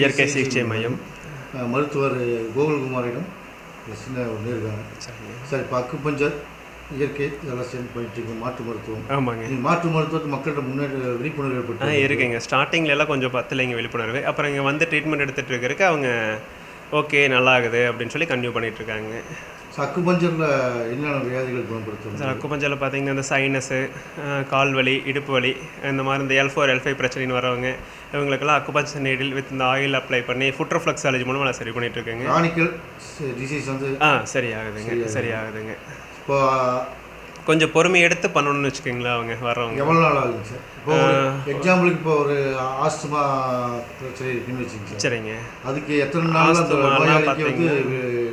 இயற்கை சிகிச்சை மையம். மருத்துவர் கோகுல்குமாரிடம் சின்ன ஒன்று இருக்காங்க சரிங்க. சார் இப்போ அக்குப்பஞ்சர் இயற்கை இதெல்லாம் சேர்ந்து பண்ணிட்டு மாற்று மருத்துவம். ஆமாங்க. மாற்று மருத்துவத்தை மக்கள்கிட்ட முன்னேற்ற விழிப்புணர்வு ஏற்பட்டு இருக்குங்க. ஸ்டார்டிங்கில் எல்லாம் கொஞ்சம் பத்தலைங்க விழிப்புணர்வு. அப்புறம் இங்கே வந்து ட்ரீட்மெண்ட் எடுத்துகிட்டு இருக்கிறதுக்கு அவங்க ஓகே நல்லா ஆகுது அப்படின்னு சொல்லி கன்டினியூ பண்ணிட்டு இருக்காங்க ஸோ அக்குப்பஞ்சரில் என்னென்ன வியாதிகள் குணப்படுத்தும் சார் அக்குபஞ்சரில் பார்த்தீங்கன்னா இந்த சைனஸு கால் வலி இடுப்பு வலி இந்த மாதிரி இந்த எல் ஃபோர் எல் ஃபைவ் பிரச்சனைன்னு வரவங்க இவங்களுக்கெல்லாம் அக்குபஞ்சர் நீடில் வித் இந்த ஆயில் அப்ளை பண்ணி ஃபுட்ரோஃப்ளக்ஸாலஜி மூலமாக நான் சரி பண்ணிட்டு இருக்கேங்க கிரானிக்கல் டிசீஸ் வந்து ஆ சரியாகுதுங்க சரியாகுதுங்க. இப்போ கொஞ்சம் பொறுமை எடுத்து பண்ணணும்னு வச்சுக்கோங்களேன் அவங்க வர்றவங்க. எவ்வளோ நாள் ஆகுங்க சார்? இப்போ எக்ஸாம்பிளுக்கு இப்போ ஒரு ஆஸ்துமா பிரச்சனை இருக்குன்னு வச்சுங்க சார். சரிங்க. அதுக்கு எத்தனை நாள் அந்த நோயாளிக்கு வந்து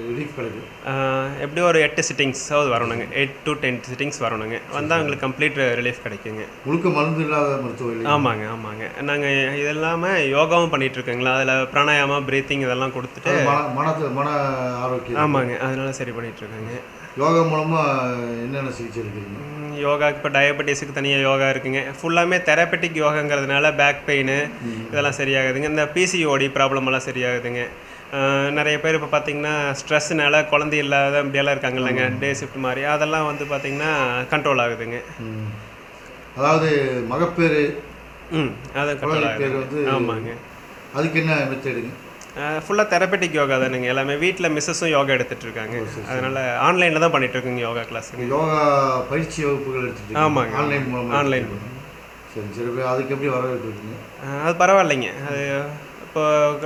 ரிலீஃப் கிடைக்கும்? ஆஹ் எப்படியும் ஒரு எட்டு சிட்டிங்ஸாவது வரணுங்க. எயிட் டு டென் சிட்டிங்ஸ் வரணுங்க. வந்தால் அவங்களுக்கு கம்ப்ளீட் ரிலீஃப் கிடைக்குங்க. முழுக்க மருந்து இல்லாத மருத்துவம் ஆமாங்க ஆமாங்க. நாங்கள் இது இல்லாமல் யோகாவும் பண்ணிட்டு இருக்கோங்களா? அதில் பிராணாயாமா பிரீத்திங் இதெல்லாம் கொடுத்துட்டு மன மன ஆரோக்கியம். ஆமாங்க அதனால சரி பண்ணிட்டு இருக்காங்க. யோகா மூலமா என்னென்ன சிகிச்சை எடுக்கிறீங்க? ம், யோகா இப்போ டயபெட்டிஸுக்கு தனியாக யோகா இருக்குங்க. ஃபுல்லாமே தெரப்பெட்டிக் யோகாங்கிறதுனால பேக் பெயின் இதெல்லாம் சரியாகுதுங்க. இந்த பிசிஓடி ப்ராப்ளம் எல்லாம் சரியாகுதுங்க. நிறைய பேர் இப்போ பார்த்தீங்கன்னா ஸ்ட்ரெஸ்னால குழந்தை இல்லாத இப்படியெல்லாம் இருக்காங்க இல்லைங்க டே ஷிஃப்ட் மாதிரி. அதெல்லாம் வந்து பார்த்தீங்கன்னா கண்ட்ரோல் ஆகுதுங்க. அதாவது மகப்பேறு ம் அது கண்ட்ரோல் ஆகுது ஆமாங்க. அதுக்கு என்ன மெத்தடுங்க ஃபுல்லாக தெரப்பெட்டிக் யோகா தானுங்க. எல்லாமே வீட்டில் மிஸ்ஸஸும் யோகா எடுத்துட்டு இருக்காங்க அதனால ஆன்லைனில் தான் பண்ணிட்டு இருக்கோங்க யோகா கிளாஸுங்க யோகா பயிற்சி வகுப்புகள் எடுத்துட்டு ஆமாங்க. ஆன்லைன் மூலமா ஆன்லைன் சரி சரி. இப்ப அதுக்கு எப்படி ஆஹ் அது பரவாயில்லைங்க. அது இப்போ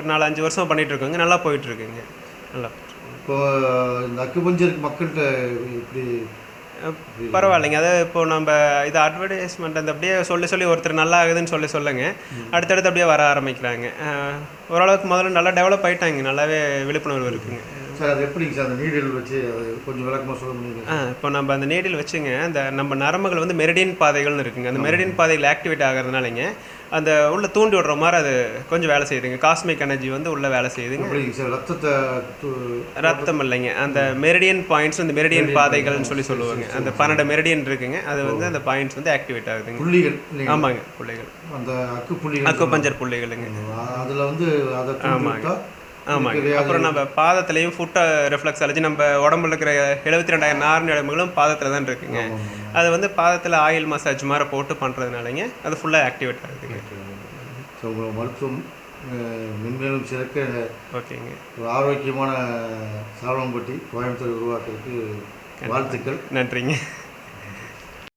நாலு அஞ்சு வருஷம் பண்ணிட்டு இருக்கோங்க நல்லா போயிட்டு இருக்குங்க நல்லா. இப்போ இந்த அக்குபஞ்சருக்கு மக்கள்கிட்ட இப்படி பரவாயில்லைங்க. அது இப்போ நம்ம இது அட்வர்டைஸ்மெண்ட் அந்த அப்படியே சொல்லி சொல்லி ஒருத்தர் நல்லா ஆகுதுன்னு சொல்லி சொல்லுங்க. அடுத்தடுத்து அப்படியே வர ஆரம்பிக்கிறாங்க. ஓரளவுக்கு முதல்ல நல்லா டெவலப் ஆயிட்டாங்க. நல்லாவே விழிப்புணர்வு இருக்குங்க. சார் அது எப்படிங்க சார் அந்த நீடில் வச்சு கொஞ்சம் விளக்கமாக சொல்ல முடியுங்க ஆ இப்போ நம்ம அந்த நீடில் வச்சுங்க அந்த நம்ம நரம்புகள் வந்து மெரிடியன் பாதைகள்னு இருக்குங்க. அந்த மெரிடியன் பாதைகள் ஆக்டிவேட் ஆகிறதுனாலங்க அந்த உள்ள தூண்டி விடுற மாதிரி அது கொஞ்சம் வேலை செய்யுதுங்க. காஸ்மிக் எனர்ஜி வந்து உள்ள வேலை செய்யுதுங்க. எப்படிங்க சார் ரத்தத்தை ரத்தம் இல்லைங்க. அந்த மெரிடியன் பாயிண்ட்ஸ் இந்த மெரிடியன் பாதைகள்னு சொல்லி சொல்லுவாங்க. அந்த பன்னெண்டு மெரிடியன் இருக்குங்க. அது வந்து அந்த பாயிண்ட்ஸ் வந்து ஆக்டிவேட் ஆகுதுங்க. புள்ளிகள் ஆமாங்க புள்ளிகள். அந்த அக்கு புள்ளிகள் அக்குபஞ்சர் புள்ளிகளுங்க. அதில் வந்து அதை ஆமாங்க. ஆமாங்க. அப்புறம் நம்ம பாதத்துலேயும் ஃபுட்டை ரிஃப்ளெக்ஸ் அழைச்சி நம்ம உடம்புல இருக்கிற எழுபத்தி ரெண்டாயிரம் நார் எலும்புகளும் பாதத்தில் தான் இருக்குங்க. அது வந்து பாதத்தில் ஆயில் மசாஜ் மாதிரி போட்டு பண்ணுறதுனாலங்க அது ஃபுல்லாக ஆக்டிவேட் ஆகுதுங்க. ஸோ உங்களோட மருத்துவம் மென்மேலும் சிறக்க ஓகேங்க. ஒரு ஆரோக்கியமான சாலம்பட்டி கோயம்புத்தூர் உருவாக்குறதுக்கு வாழ்த்துக்கள். நன்றிங்க.